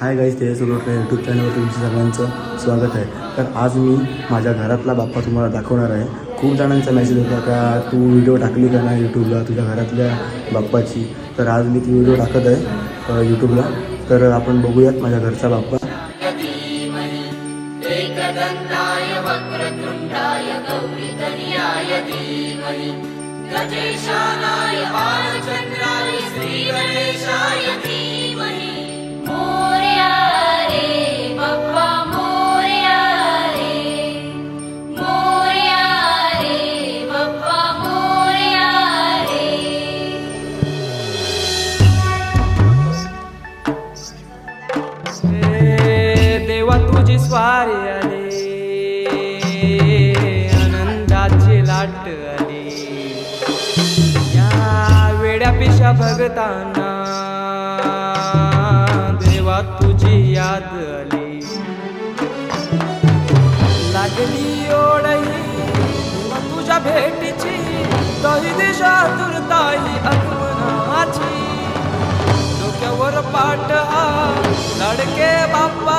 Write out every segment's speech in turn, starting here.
Hi guys ते सुलोटकर YouTube चॅनलवर तुमचं सगळ्यांचं स्वागत आहे. तर आज मी माझ्या घरातला बाप्पा तुम्हाला दाखवणार आहे. खूप जणांचा मेसेज होता का तू व्हिडिओ टाकली का नाही यूट्यूबला तुझ्या घरातल्या बाप्पाची. तर आज मी ती व्हिडिओ टाकत आहे यूट्यूबला तर आपण बघूयात माझ्या घरचा बाप्पा. एकदन्ताय स्वारी आली आनंदाची लाट आली. या वेड्या पिशा भगताना देवा तुझी याद आली. लागली ओढही तुझ्या भेटीची दही दिशा तुरताई आगमनाची डोक्यावर पाठ हा लडके बाप्पा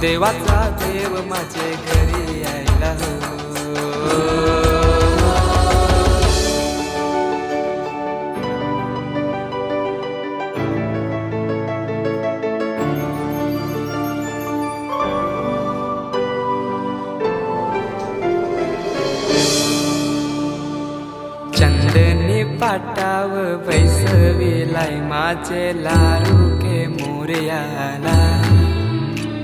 देवाचा देव माझे घरी यायला हो चंदनी पाटाव बैसविलाय माझे लारू के मोरयाला.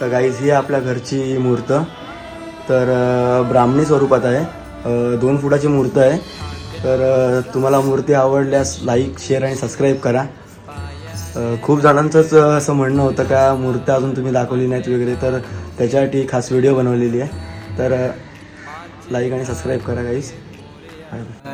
तर गाईज ही आपल्या घरची मूर्त. तर ब्राह्मणी स्वरूपात आहे. दोन फुटाची मूर्त आहे. तर तुम्हाला मूर्ती आवडल्यास लाईक शेअर आणि सबस्क्राईब करा. खूप जणांचंच असं म्हणणं होतं का मूर्त्या अजून तुम्ही दाखवली नाहीत वगैरे. तर त्याच्यासाठी खास व्हिडिओ बनवलेली आहे. तर लाईक आणि सबस्क्राईब करा गाईज बाय बाय